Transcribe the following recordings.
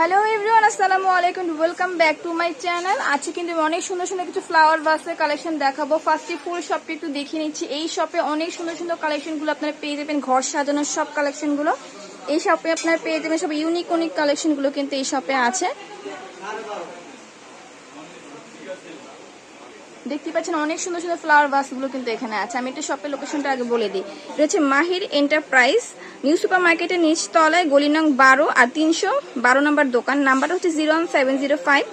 Hello everyone আসসালামু আলাইকুম welcome back to my channel আজকে কিন্তু অনেক সুন্দর সুন্দর কিছু ফ্লাওয়ার বাসের কালেকশন দেখাবো। ফার্স্টে ফুল শপটি একটু দেখিয়ে নিচ্ছি। এই শপে অনেক সুন্দর সুন্দর কালেকশনগুলো আপনারা পেয়ে যাবেন। ঘর সাজানোর সব কালেকশনগুলো এই শপে আপনারা পেয়ে যাবেন সব ইউনিক ইউনিক কালেকশনগুলো কিন্তু এই শপে আছে। দেখতে পাচ্ছেন অনেক সুন্দর সুন্দর ফ্লাওয়ার ভাসগুলো কিন্তু এখানে আছে। আমি একটু শপের লোকেশনটা আগে বলে দিই। এটা হচ্ছে মাহির এন্টারপ্রাইজ নিউ সুপার মার্কেটের নিচ তলায় গলি নং বারো আর তিনশো বারো নম্বর দোকান। নাম্বারটা হচ্ছে zero one seven zero five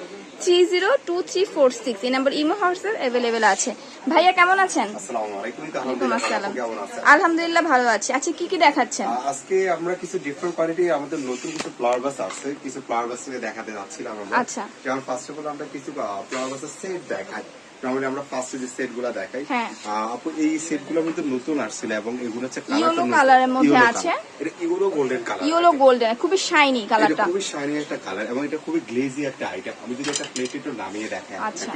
three zero two three four six এই নাম্বার ইমো হোয়াটসঅ্যাপ অ্যাভেলেবেল আছে। ভাইয়া কেমন আছেন? আসসালামু আলহামদুলিল্লাহ ভালো আছি। আচ্ছা কি কি দেখাচ্ছেন? আজকে আমরা কিছু ডিফারেন্ট কোয়ালিটি আমাদের নতুন কিছু ফ্লাওয়ার বাস আছে। কিছু ফ্লাওয়ার বাস দেখাতে যাচ্ছিলাম আমরা। আচ্ছা। ফার্স্ট অফ অল আমরা কিছু ফ্লাওয়ার বাসের সেট দেখাই। নর্মালি আমরা ফার্স্টে যে সেটগুলা দেখাই হ্যাঁ। আপু এই সেটগুলো কিন্তু নতুন আসছিল এবং এগুলো হচ্ছে colour এর মধ্যে আছে। এটা euro golden colour yellow golden খুবই শাইনি কালারটা খুবই শাইনি একটা কালার এবং এটা খুবই গ্লেজি একটা আইটেম আমি যদি একটা প্লেট একটু নামিয়ে দেখাই আচ্ছা।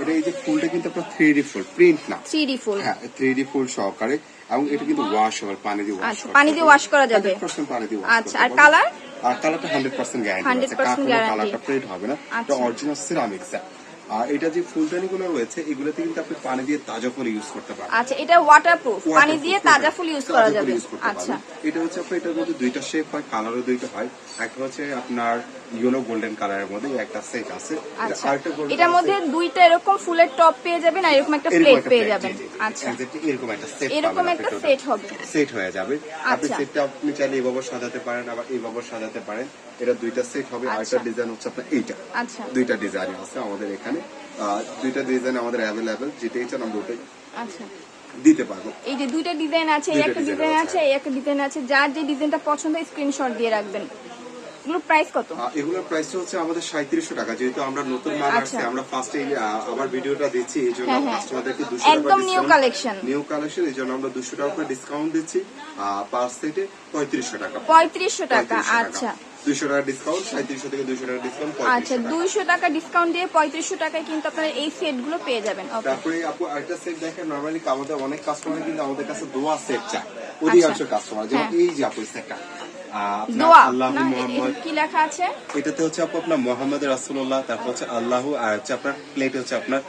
এটা এই যে ফুলটা কিন্তু আপনার থ্রি ডি ফুল প্রিন্ট না থ্রি ডি ফুল হ্যাঁ থ্রি ডি ফুল সহকারে এবং এটা কিন্তু ওয়াশ হবে পানি দিয়ে ওয়াশ আচ্ছা, পানি দিয়ে wash করা যাবে? পানি দিয়ে wash আচ্ছা, আর colour? আর কালারটা হান্ড্রেড পার্সেন্ট গ্যারান্টি 100% guarantee। কালারটা ফেড হবে না এটা আচ্ছা। অরিজিনাল সিরামিক্স আর এটা যে ফুলদানি গুলো রয়েছে এগুলোতে কিন্তু আপনি পানি দিয়ে তাজা ফুল ইউজ করতে পারবেন। আচ্ছা এটা ওয়াটারপ্রুফ পানি দিয়ে তাজা ফুল ইউজ করা যাবে। আচ্ছা। এটা হচ্ছে আপনার এটার মধ্যে দুইটা শেপ হয় কালারও দুইটা হয়। একটা হচ্ছে আপনার ইয়েলো গোল্ডেন কালারের মধ্যে একটা সেট আছে। এটা আচ্ছা। এটার মধ্যে দুইটা এরকম ফুলের টপ পেয়ে যাবেন আর এরকম একটা প্লেট পেয়ে যাবেন। আচ্ছা। এরকম একটা সেট এরকম একটা সেট হবে। সেট হয়ে যাবে। আপনি আচ্ছা। সেটটা আপনি চাইলে এভাবে সাজাতে পারেন আবার এভাবে সাজাতে পারেন। এটা দুইটা সেট হবে আচ্ছা। আরেকটা ডিজাইন হচ্ছে আপনার এইটা। আচ্ছা। দুইটা ডিজাইন আছে আমাদের এখানে। দুইটা ডিজাইন আমাদের অ্যাভেলেবেল যেটাই চান আমরা ওটাই আচ্ছা। দিতে পারব। এই যে দুইটা ডিজাইন আছে একটা ডিজাইন আছে। আছে একটা ডিজাইন আছে। যার যে ডিজাইনটা পছন্দ স্ক্রিনশট দিয়ে রাখবেন। এগুলোর প্রাইস কত? এগুলোর প্রাইসটা হচ্ছে আমাদের সাঁত্রিশশো টাকা। যেহেতু আমরা নতুন মাল আচ্ছা। আসছে আমরা ফার্স্টে আবার ভিডিওটা দিচ্ছি এই জন্য হ্যাঁ, হ্যাঁ। কাস্টমারদেরকে একদম new collection। নিউ কালেকশন এই জন্য আমরা দুশো টাকা করে ডিসকাউন্ট দিচ্ছি পার সেটে পঁয়ত্রিশশো টাকা। পঁয়ত্রিশশো টাকা আচ্ছা। দুইশো টাকা ডিসকাউন্ট সাঁত্রিশশো থেকে দুইশো টাকা ডিসকাউন্ট আচ্ছা দুইশো টাকা ডিসকাউন্ট দিয়ে পঁয়ত্রিশশো টাকায় কিন্তু আপনারা এই সেটগুলো পেয়ে যাবেন। তারপরে আপু আরেকটা সেট দেখেন নর্মালি আমাদের অনেক কাস্টমার কিন্তু আমাদের কাছে দোয়া সেট চায়। অধিকাংশ কাস্টমার যেমন হ্যাঁ। এই যে আপু সেটটা দোয়া। কি লেখা আছে? এটাতে হচ্ছে আপু আপনার মোহাম্মদ রাসুল্লাহ তারপর হচ্ছে আল্লাহ আর হচ্ছে আপনার প্লেট হচ্ছে আপনার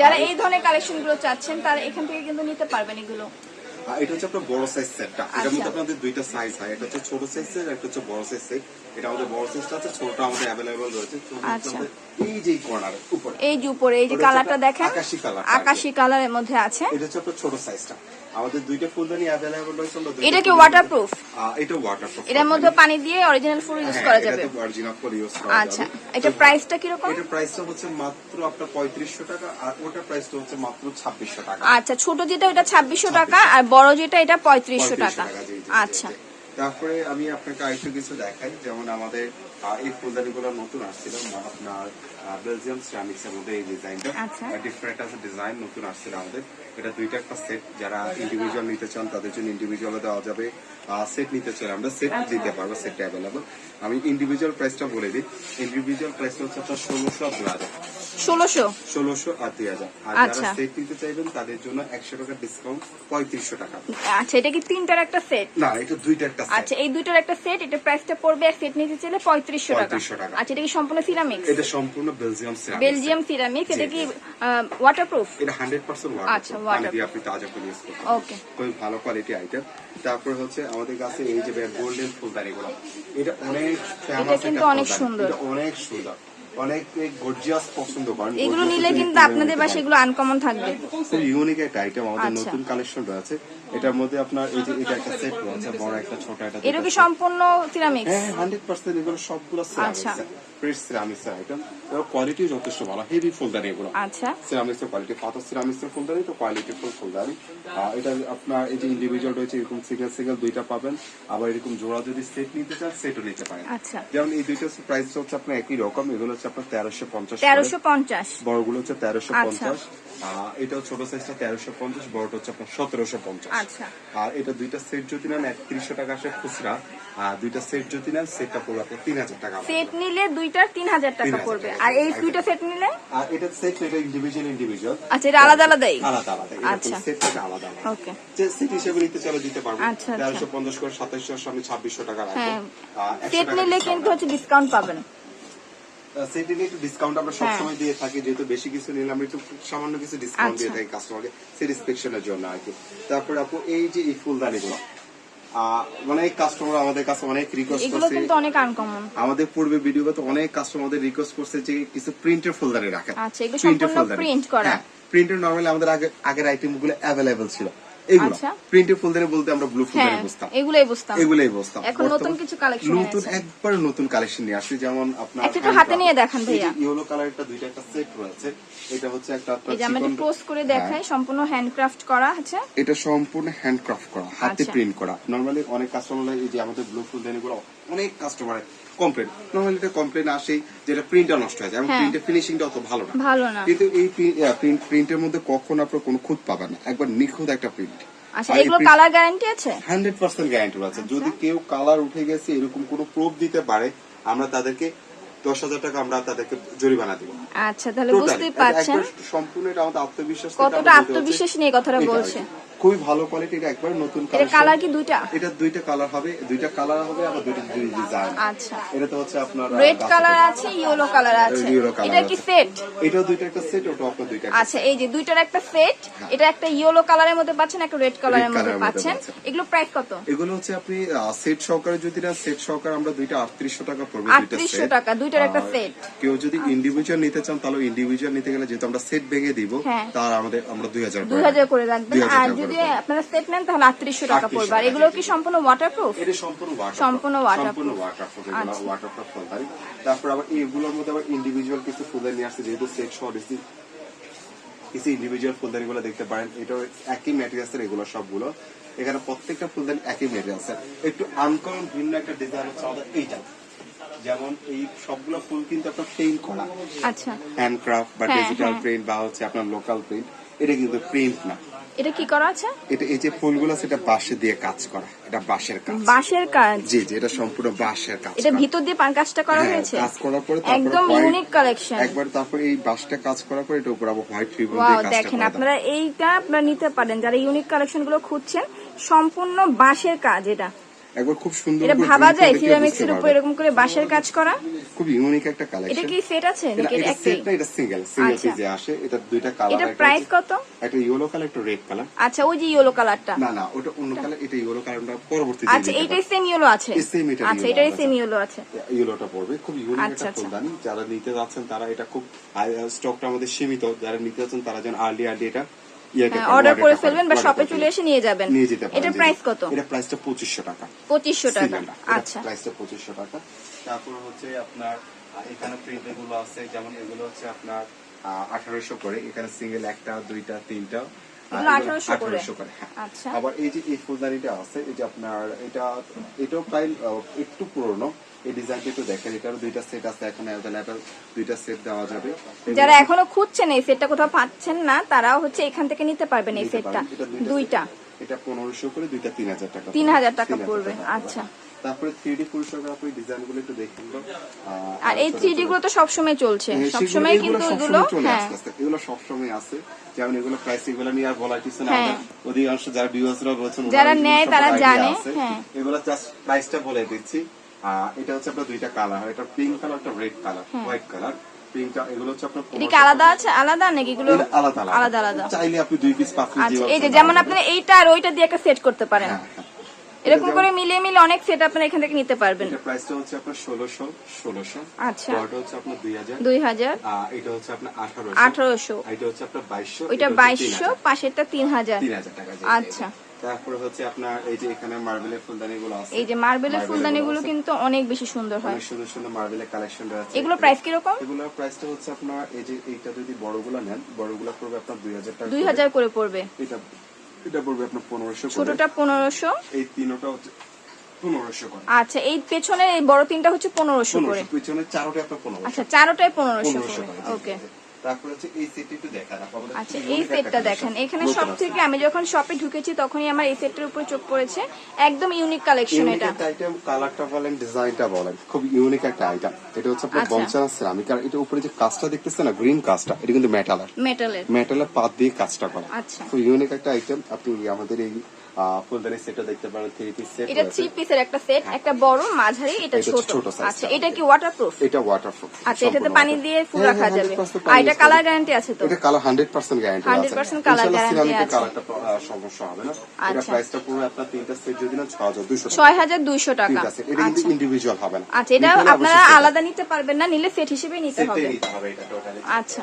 যারা এই ধরনের কালেকশনগুলো চাচ্ছেন তারা এখান থেকে কিন্তু নিতে পারবেন এগুলো। এটা হচ্ছে আপনার বড় সাইজ সেটটা এটার আচ্ছা। মধ্যে আপনাদের দুইটা সাইজ হয়। এটা হচ্ছে ছোট সাইজ সেট একটা হচ্ছে বড় সাইজ সেট এটা আমাদের বড় সাইজটা আছে ছোটটা আমাদের অ্যাভেলেবল রয়েছে। এই যে কর্নার উপরে। এই যে উপরে এই যে কালারটা দেখেন আকাশি। আকাশি কালারের মধ্যে আছে। এটা হচ্ছে ছোট সাইজটা আমাদের দুইটা ফুলদানি অ্যাভেলেবল রয়েছে আমরা এটা কি ফুলদানি- এটা ওয়াটারপ্রুফ এটার মধ্যে পানি দিয়ে অরিজিনাল ফুল ইউজ করা যাবে। অরিজিনাল ফুল ইউজ করা আচ্ছা এটা প্রাইসটা কীরকম? এটা প্রাইসটা হচ্ছে মাত্র আপনার পঁয়ত্রিশশো টাকা আর ওটার প্রাইসটা হচ্ছে মাত্র ছাব্বিশশো টাকা। আচ্ছা ছোট যেটা এটা ছাব্বিশশো টাকা আর বড় যেটা এটা পঁয়ত্রিশশো 3500 টাকা। আচ্ছা। তারপরে আমি আপনাকে আরেকটু কিছু দেখাই। যেমন আমাদের এই ফুলদানি গুলো নতুন আসছিল আপনার বেলজিয়াম সিরামিক্স এর মধ্যে এই ডিজাইনটা। ডিফারেন্ট আছে ডিজাইন নতুন আসছিল আমাদের। এটা দুইটা একটা সেট যারা ইন্ডিভিজুয়াল নিতে চান তাদের জন্য ইন্ডিভিজুয়াল দেওয়া যাবে। সেট নিতে চান আমরা সেট আচ্ছা। দিতে পারব সেট অ্যাভেলেবল আমি ইন্ডিভিজুয়াল প্রাইসটা বলে দিই। ইন্ডিভিজুয়াল প্রাইসটা হচ্ছে আপনার ষোলোশো আর দুই হাজার ষোলোশো? ষোলোশো আর দুই হাজার আর আচ্ছা। যারা সেট নিতে চাইবেন তাদের জন্য একশো টাকা ডিসকাউন্ট পঁয়ত্রিশশো টাকা। আচ্ছা এটা কি তিনটার একটা সেট না এটা একটা আচ্ছা এই দুইটার একটা সেট এটা প্রাইসটা পড়বে সেট নিতে চাইলে পঁয়ত্রিশশো টাকা। আচ্ছা এটা কি সম্পূর্ণ সিরামিক্স এটা সম্পূর্ণ বেলজিয়াম সিরামিক্স বেলজিয়াম সিরামিক্স এটা কি। ওয়াটারপ্রুফ এটা হান্ড্রেড পার্সেন্ট আচ্ছা, পানি দিয়ে আপনি তাজা করে ইউজ করতে ওকে খুবই ভালো কোয়ালিটি আইটেম তারপরে হচ্ছে আমাদের কাছে এই যে গোল্ডেন ফুলদানি গুলো এটা অনেক ফেমাস এটা অনেক সুন্দর। অনেক সুন্দর। অনেক গর্জিয়াস পছন্দ করেন। এগুলো নিলে কিন্তু আপনাদের পাশে এগুলো আনকমন থাকবে। খুব ইউনিক একটা আইটেম আমাদের আচ্ছা। নতুন কালেকশন রয়েছে। এটার মধ্যে আপনার এই যে এটা একটা সেট রয়েছে বড় একটা ছোট একটা এটা কি সম্পূর্ণ সিরামিক্স হ্যাঁ হান্ড্রেড পার্সেন্ট এগুলো সবগুলো আচ্ছা। ফ্রেশ সিরামিক্স আইটেম কোয়ালিটি যথেষ্ট ভালো হেভি ফুলদানি এগুলো। আচ্ছা। সিরামিক্স এর কোয়ালিটি পাথর সিরামিক্স এর ফুলদানি তো কোয়ালিটি ফুল ফুলদানি। এটা আপনার এই যে ইন্ডিভিজুয়াল রয়েছে এরকম সিঙ্গেল সিঙ্গেল দুইটা পাবেন। আবার এরকম জোড়া যদি সেট নিতে চান সেটও নিতে পারেন। আচ্ছা। যেমন এই দুইটা প্রাইস হচ্ছে আপনার একই রকম এগুলো হচ্ছে আপনার তেরোশো পঞ্চাশ তেরোশো পঞ্চাশ। বড়গুলো হচ্ছে তেরোশো আচ্ছা। পঞ্চাশ এটা ছোট সাইজটা তেরোশো পঞ্চাশ বড়টা হচ্ছে আপনার সতেরোশো পঞ্চাশ। আচ্ছা আর এটা দুইটা সেট যদি নেন একত্রিশশো টাকা আসে খুচরা। আর দুইটা সেট যদি নেন সেটটা পড়বে আপনার তিন হাজার টাকা সেট নিলে তিন হাজার টাকা পড়বে। আর এই দুইটা সেট নিলে? আর এটা সেট এটা ইন্ডিভিজুয়াল ইন্ডিভিজুয়াল আচ্ছা এটা আলাদা আলাদাই? আলাদা আলাদা আচ্ছা। আলাদা আলাদা। ওকে। যে সেট হিসেবে নিতে চলে দিতে পারব। আচ্ছা, আচ্ছা। তেরোশো সাতাইশশো আমি ছাব্বিশশো টাকা রাখব। হ্যাঁ। আর 100 সেট নিলে কিন্তু হচ্ছে ডিসকাউন্ট পাবেন। সেটে নিয়ে একটু ডিসকাউন্ট আমরা হ্যাঁ। সবসময় দিয়ে থাকি যেহেতু বেশি কিছু নিলে আমরা একটু সামান্য কিছু ডিসকাউন্ট দিয়ে আচ্ছা। থাকি কাস্টমারকে স্যাটিসফ্যাকশনের জন্য আর কি তারপরে আপু এই যে এই ফুলদানিগুলো আহ, অনেক কাস্টমার আমাদের কাছে অনেক রিকোয়েস্ট করছে কিন্তু অনেক আনকমন আমাদের পূর্বে ভিডিওতে অনেক কাস্টমারদের রিকোয়েস্ট করছে যে কিছু প্রিন্টের ফুলদানি রাখেন আচ্ছা, এগুলো সম্পূর্ণ print করা। প্রিন্টের নরমালি আমাদের আগে আগের আইটেমগুলো অ্যাভেলেবেল ছিল এগুলো। আচ্ছা। ফুলদানি বলতে আমরা ব্লু ফুলদানি হ্যাঁ বুঝতাম এগুলোই বুঝতাম এগুলোই বুঝতাম এখন নতুন কিছু collection নতুন একবার নতুন কালেকশন নিয়ে আসছে যেমন আপনার একটু হাতে নিয়ে দেখান ভাইয়া। ইয়েলো কালার একটা দুইটা একটা সেট রয়েছে। এটা হচ্ছে একটা আপনার এই যে আমরা পোস্ট করে হ্যাঁ। দেখাই। সম্পূর্ণ হ্যান্ডক্রাফট করা আছে। এটা সম্পূর্ণ হ্যান্ডক্রাফট করা হাতে আচ্ছা। প্রিন্ট করা। নরমালি অনেক কাস্টমার এই যে আমাদের ব্লু ফুলদানি গুলো অনেক কাস্টমার কমপ্লেন নরমালি এটা কমপ্লেন আসেই যেটা প্রিন্টটা নষ্ট হয়ে যায়। এবং। প্রিন্টের ফিনিশিংটা অত ভালো না। ভালো না। কিন্তু এই প্রিন্ট প্রিন্টের মধ্যে কখন আপনার কোনো খুঁত পাবেন না। একবার নিখুঁত একটা প্রিন্ট আচ্ছা এগুলো কালার গ্যারান্টি আছে? হান্ড্রেড পার্সেন্ট গ্যারান্টি আছে। যদি কেউ কালার উঠে গেছে এরকম কোনো প্রুফ দিতে পারে আমরা তাদেরকে দশ হাজার টাকা আমরা তাদেরকে জরিমানা দিব। আচ্ছা তাহলে বুঝতেই পারছেন। সম্পূর্ণ এটা আমাদের আত্মবিশ্বাস কতটা আত্মবিশ্বাস নিয়ে কথাটা বলছে। খুবই ভালো কোয়ালিটি এটা একবার নতুন এটা কালার কি দুইটা? এটা দুইটা কালার হবে দুইটা কালার হবে আবার দুইটা ডিজাইন আচ্ছা। এটা তো হচ্ছে আপনার রেড কালার আছে ইয়েলো কালার আছে। এটা কি সেট এটাও দুইটা একটা সেট ওটা আপনার দুইটা আচ্ছা এই যে দুইটার একটা সেট এটা একটা ইয়েলো কালারের মধ্যে পাচ্ছেন একটা রেড কালারের মধ্যে পাচ্ছেন। এগুলো প্রাইস কত? এগুলো হচ্ছে আপনি সেট সহকারে যদি না সেট সহকারে আমরা দুইটা আটত্রিশশো টাকা পড়বে দুইটা সেট 3800 টাকা, দুইটার একটা সেট কেউ যদি ইন্ডিভিজুয়াল নিতে চান তাহলে ইন্ডিভিজুয়াল নিতে গেলে যেহেতু আমরা সেট ভেঙে দিব হ্যাঁ। তার আমাদের আমরা দুই হাজার দুই হাজার করে রাখবেন। আর টাকা যদি আপনারা সেট নেন তাহলে আটত্রিশশো টাকা পড়বে। আর এগুলো কি সম্পূর্ণ ওয়াটারপ্রুফ এটা সম্পূর্ণ। সম্পূর্ণ এগুলো আচ্ছা। ফুলদানি। তারপর আবার মধ্যে আবার ইন্ডিভিজুয়াল কিছু ফুলদানি যেহেতু সেট সহ কিছু ইন্ডিভিজুয়াল দেখতে পারেন। এটাও একই ম্যাটেরিয়ালসের এগুলো সবগুলো। এখানে প্রত্যেকটা ফুলদানি একই ম্যাটেরিয়ালসের একটু আনকমন ভিন্ন একটা ডিজাইন হচ্ছে আমাদের এইটা। যেমন এই সবগুলো ফুল কিন্তু আপনার পেইন্ট করা। আচ্ছা। হ্যান্ডক্রাফট বা হ্যাঁ, ডিজিটাল হ্যাঁ। প্রিন্ট বা হচ্ছে আপনার লোকাল প্রিন্ট এটা কিন্তু প্রিন্ট না। এটা কি করা আছে? এটা এই যে ফুলগুলো সেটা বাঁশে দিয়ে কাজ করা। এটা বাঁশের কাজ। বাঁশের কাজ? জি জি এটা সম্পূর্ণ বাঁশের কাজ এটা ভিতর দিয়ে পান কাজটা করা হ্যাঁ, হয়েছে? কাজ করার পরে একদম ইউনিক কালেকশন একবার তারপরে এই বাঁশটা কাজ করার পরে এটা উপর আবার হোয়াইট রিবন দিয়ে কাজটা দেখেন আপনারা এইটা আপনারা নিতে পারেন। যারা ইউনিক কালেকশনগুলো খুঁজছেন সম্পূর্ণ বাঁশের কাজ এটা। একবার খুব সুন্দর এটা ভাবা যায় উপর এরকম করে বাঁশের কাজ করা? খুব ইউনিক একটা এটা কি সেট আছে নাকি এটা একটাই সেট না এটা সিঙ্গেল সিঙ্গেল আচ্ছা। আসে এটা দুইটা কালার এটা প্রাইস কত? একটা ইয়েলো কালার একটা রেড কালার আচ্ছা ওই যে ইয়েলো কালারটা না না ওটা অন্য কালার এটা ইয়েলো কালারটা পরবর্তীতে আচ্ছা এইটাই সেম ইয়েলো আছে? same এটা আচ্ছা এটাই সেম ইয়েলো আছে। ইয়েলোটা পড়বে খুব ইউনিক আচ্ছা, একটা আচ্ছা। ফুলদানি। যারা নিতে যাচ্ছেন তারা এটা খুব স্টকটা আমাদের সীমিত। যারা নিতে যাচ্ছেন তারা যেন আর্লি আর্লি এটা অর্ডার করে ফেলবেন বা শপে চলে এসে নিয়ে যাবেন। নিয়ে যেতে পারেন। প্রাইস কত? এটা প্রাইসটা পঁচিশশো টাকা। পঁচিশশো টাকা। আচ্ছা। প্রাইসটা পঁচিশশো টাকা। তারপর হচ্ছে আপনার এখানে প্রিন্ট এগুলো আছে যেমন এগুলো হচ্ছে আপনার আঠারোশো করে। এখানে সিঙ্গেল একটা দুইটা তিনটা। আহ, এগুলো এগুলো 1800 করে? 1800 করে হ্যাঁ। আচ্ছা। আবার এই যে এই ফুলদানিটা আছে এই যে আপনার এটা এটাও প্রায় একটু পুরনো। এই ডিজাইনটা একটু দেখেন এটারও দুইটা সেট আছে এখন অ্যাভেলেবেল দুইটা সেট দেওয়া যাবে। যারা এখনও খুঁজছেন এই সেটটা কোথাও পাচ্ছেন না তারাও হচ্ছে এখান থেকে নিতে পারবেন এই সেটটা দুইটা। এটা পনেরোশো করে দুইটা তিন হাজার টাকা 3000 টাকা 3000 পড়বে, আচ্ছা। তারপরে থ্রি ডি ফুলসোগ্রাফি ডিজাইনগুলো একটু দেখুন। আর এই গুলো তো সবসময় চলছে। হ্যাঁ, সবসময় কিন্তু এগুলো হ্যাঁ। এগুলো সবসময় আছে। যেমন এগুলো প্রাইস এগুলো নিয়ে আর বলার কিছু না হ্যাঁ। অধিকাংশ যারা ভিউয়ার্সরা রয়েছেন যারা নেয় তারা জানে, হ্যাঁ। এগুলো জাস্ট প্রাইসটা বলে দিচ্ছি। এটা হচ্ছে আপনার দুইটা কালার একটা পিঙ্ক কালার একটা রেড কালার হোয়াইট কালার পিঙ্কটা এগুলো হচ্ছে আপনার এটা আলাদা আছে? আলাদা নাকি এগুলো আলাদা আলাদা। আলাদা চাইলে আপনি দুই পিস পাঁচ পিস আচ্ছা এই যে যেমন আপনারা এইটা আর ওইটা দিয়ে একটা সেট করতে পারেন। হ্যাঁ। এরকম করে মিলিয়ে মিলে অনেক সেট আপনারা এখান থেকে নিতে পারবেন। এটা প্রাইসটা হচ্ছে আপনার ষোলোশো ষোলোশো। আচ্ছা। হচ্ছে আপনার এটা হচ্ছে আপনার এটা হচ্ছে আপনার ওইটা পাশেরটা টাকা আচ্ছা। তারপরে হচ্ছে আপনার এই যে এখানে মার্বেলের ফুলদানি গুলো আছে। এই যে মার্বেলের Marble ফুলদানি গুলো কিন্তু অনেক বেশি সুন্দর হয়। অনেক সুন্দর সুন্দর মার্বেলের কালেকশন আছে এগুলো প্রাইস কীরকম? এগুলোর প্রাইসটা হচ্ছে আপনার এই যে এইটা যদি বড়গুলো নেন বড়গুলো পড়বে আপনার দুই হাজার টাকা দুই করে। হাজার করে পড়বে। এটা এটা পড়বে আপনার পনেরোশো ছোটটা এই তিনটা হচ্ছে করে। আচ্ছা এই পেছনে এই বড় তিনটা হচ্ছে পনেরোশো করে। আপনার আচ্ছা চারোটায় পনেরোশো করে করে ওকে। তারপর হচ্ছে এই সেটটি একটু দেখান আচ্ছা এই একটা সেটটা collection। দেখেন এখানে সব থেকে আমি যখন শপে ঢুকেছি তখনই আমার এই সেটটার উপর চোখ পড়েছে। একদম ইউনিক কালেকশন এটা। একটা আইটেম কালারটা বলেন ডিজাইনটা বলেন খুব ইউনিক একটা আইটেম এটা হচ্ছে আপনার আচ্ছা। বঞ্চানা আর এটা উপরে যে কাজটা দেখতেছেন না গ্রিন কাজটা এটা কিন্তু মেটালার মেটালের মেটালের পাত দিয়ে কাজটা করা। আচ্ছা। খুব ইউনিক একটা আইটেম আপনি আমাদের এই ফুলদানি সেটটা দেখতে পারেন থ্রি পিস সেট এটা থ্রি পিসের একটা সেট একটা বড় মাঝারি এটা ছোট। ছোট আচ্ছা এটা কি ওয়াটারপ্রুফ এটা ওয়াটারপ্রুফ আচ্ছা এটাতে পানি দিয়ে ফুল রাখা যাবে। আর এটা কালার গ্যারান্টি আছে তো? এটা colour hundred percent guarantee 100% color guarantee আছে। কালারটা সমস্যা হবে না। এটা আচ্ছা। প্রাইসটা পুরো আপনার তিনটা সেট যদি না ছ হাজার দুশো ছয় হাজার দুইশো টাকা। তিনটা সেট এটা কিন্তু আচ্ছা। ইন্ডিভিজুয়াল হবে না। আচ্ছা এটা আপনারা আলাদা নিতে পারবেন না নিলে সেট হিসেবে নিতে হবে। নিতে হবে এটা টোটালি আচ্ছা।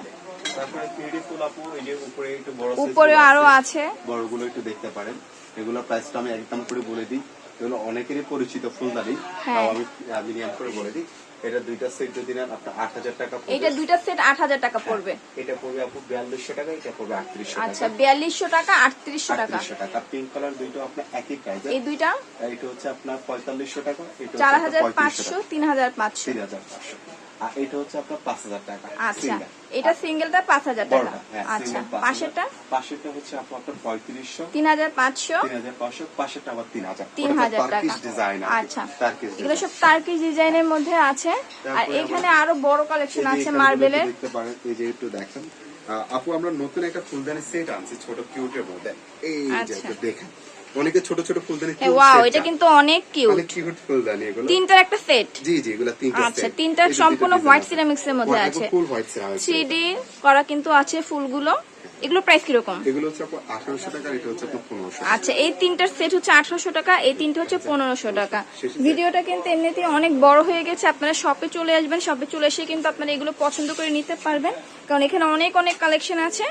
তারপরে 3D ফুল আপু উপরে একটু বড় উপরে গুলো আরও আছে। বড়গুলো একটু দেখতে পারেন। এগুলোর প্রাইসটা আমি একদম করে বলে দিই। এগুলো অনেকেরই পরিচিত ফুলদানি। হ্যাঁ। তাও আমি মিনিমাম করে বলে দিই। এটা দুইটা সেট যদি নেন আপনার 8000 টাকা এটা দুইটা সেট 8000 টাকা হ্যাঁ, পড়বে। এটা পড়বে আপু 4200 টাকা এটা পড়বে 3800 আচ্ছা 4200 টাকা 3800 টাকা। 3800 টাকা। পিঙ্ক কালার দুটো আপনার একই প্রাইস এই দুইটা? এটা হচ্ছে আপনার 4500 টাকা চার হাজার এটা 4500 3500 3500 3500 আর এটা হচ্ছে আপনার পাঁচ হাজার টাকা। আচ্ছা এটা সিঙ্গেলটা পাঁচ হাজার টাকা। হ্যাঁ, আচ্ছা। পাশেরটা? পাশেরটা হচ্ছে আপনার পঁয়ত্রিশশো। তিন হাজার পাঁচশো? তিন হাজার পাঁচশো পাশেরটা আবার তিন হাজার। তিন হাজার টাকা। ডিজাইন আচ্ছা এগুলো সব টার্কিশ ডিজাইনের মধ্যে আছে। আর এখানে আরও বড় কালেকশন আছে মার্বেলের দেখতে পারেন এই যে একটু দেখেন। আপু আমরা নতুন একটা ফুলদানি সেট আনছি ছোট কিউটের মধ্যে। এই যে আচ্ছা। দেখেন। অনেকে ছোট ছোট ফুলদানি ওয়াও এটা কিন্তু অনেক কিউট অনেক কিউট ফুলদানি এগুলো। তিনটার একটা সেট জি জি এগুলো তিনটা আচ্ছা। তিনটা সম্পূর্ণ হোয়াইট সিরামিক্স এর মধ্যে আছে। ফুল হোয়াইট সিরামিক্স করা কিন্তু আছে ফুলগুলো। এগুলো প্রাইস কীরকম? এগুলো হচ্ছে আপু আঠারোশো টাকা এটা হচ্ছে আপনার পনেরোশো আচ্ছা এই তিনটার সেট হচ্ছে আঠারোশো টাকা এই তিনটা হচ্ছে পনেরোশো টাকা। ভিডিওটা কিন্তু এমনিতেই অনেক বড় হয়ে গেছে আপনারা শপে চলে আসবেন শপে চলে এসে কিন্তু আপনারা এগুলো পছন্দ করে নিতে পারবেন কারণ এখানে অনেক অনেক কালেকশন আছে।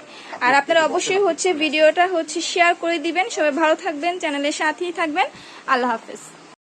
আর আপনারা অবশ্যই হচ্ছে ভিডিওটা হচ্ছে শেয়ার করে দিবেন। সবাই ভালো থাকবেন চ্যানেলের সাথেই থাকবেন। আল্লাহ হাফেজ।